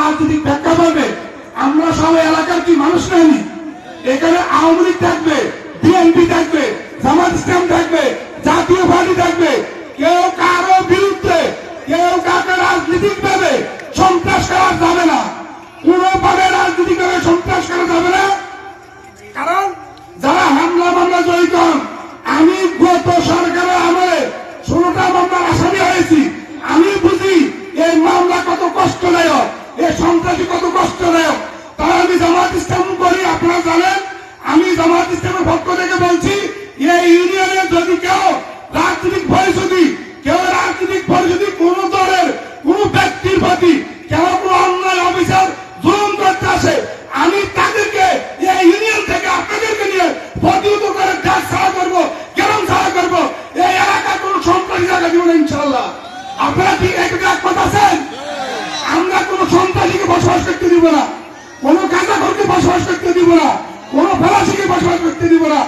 রাজনৈতিক করবে আমরা সবাই এলাকার কি মানুষ নেয়নি এখানে আওয়ামী লীগ থাকবে বিএনপি থাকবে, জামাত ইসলাম থাকবে, জাতীয় পার্টি থাকবে। কেউ কারও বিরুদ্ধে, কেউ কাকে রাজনীতিক ভাবে সন্ত্রাস করা যাবে না। কোনোভাবে রাজনীতি করে সন্ত্রাস করা যাবে না। জামাত ইসলাম করি, আপনারা জানেন, আমি জামাত ইসলামের পক্ষ থেকে বলছি, এই ইউনিয়নে যদি কেউ রাজনৈতিক পরিস্থিতি, কেউ রাজনৈতিক পরিস্থিতি, কোন দলের, কোন ব্যক্তির প্রতি কেউ কোন অন্যায় অফিসার আসে, আমি তাদেরকে, এই ইউনিয়ন থেকে আপনাদেরকে নিয়ে প্রতিহত করে ছাড়া করব ছাড়া করব, এই কোন সন্ত্রাসী জায়গা দিব না ইনশাল্লাহ আপনারা কি একটা একমত আছেন? আমরা কোন সন্ত্রাসীকে বসবাস করতে দিব না। কোন গাঁজাখোরকে বসবাস করতে দিব না। কোন ফরাসিকে বসবাস করতে দিব না।